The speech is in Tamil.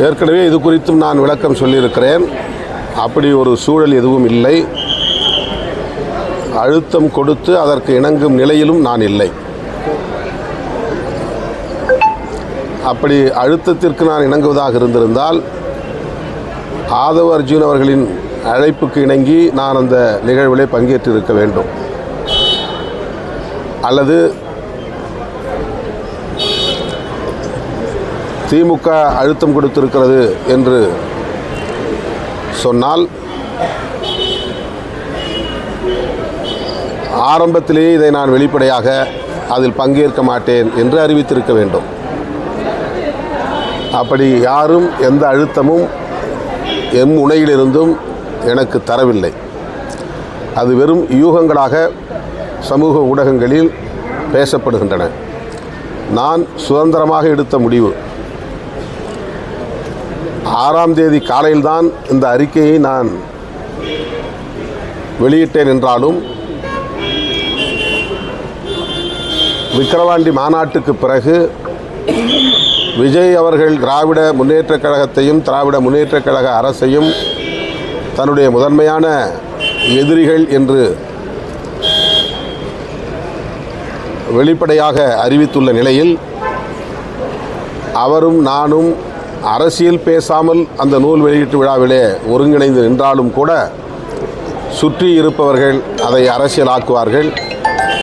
ஏற்கனவே இது குறித்தும் நான் விளக்கம் சொல்லியிருக்கிறேன். அப்படி ஒரு சூழல் எதுவும் இல்லை. அழுத்தம் கொடுத்து அதற்கு இணங்கும் நிலையிலும் நான் இல்லை. அப்படி அழுத்தத்திற்கு நான் இணங்குவதாக இருந்திருந்தால் ஆதவ அர்ஜுன் அவர்களின் அழைப்புக்கு இணங்கி நான் அந்த நிகழ்விலே பங்கேற்றிருக்க வேண்டும். அல்லது திமுக அழுத்தம் கொடுத்திருக்கிறது என்று சொன்னால் ஆரம்பத்திலேயே இதை நான் வெளிப்படையாக அதில் பங்கேற்க மாட்டேன் என்று அறிவித்திருக்க வேண்டும். அப்படி யாரும் எந்த அழுத்தமும் எம் முனையிலிருந்தும் எனக்கு தரவில்லை. அது வெறும் யூகங்களாக சமூக ஊடகங்களில் பேசப்படுகின்றன. நான் சுதந்திரமாக எடுத்த முடிவு ஆறாம் தேதி காலையில்தான் இந்த அறிக்கையை நான் வெளியிட்டேன் என்றாலும் விக்கிரவாண்டி மாநாட்டுக்கு பிறகு விஜய் அவர்கள் திராவிட முன்னேற்றக் கழகத்தையும் திராவிட முன்னேற்றக் கழக அரசையும் தன்னுடைய முதன்மையான எதிரிகள் என்று வெளிப்படையாக அறிவித்துள்ள நிலையில் அவரும் நானும் அரசியல் பேசாமல் அந்த நூல் வெளியீட்டு விழாவிலே ஒருங்கிணைந்து நின்றாலும் கூட சுற்றி இருப்பவர்கள் அதை அரசியலாக்குவார்கள்.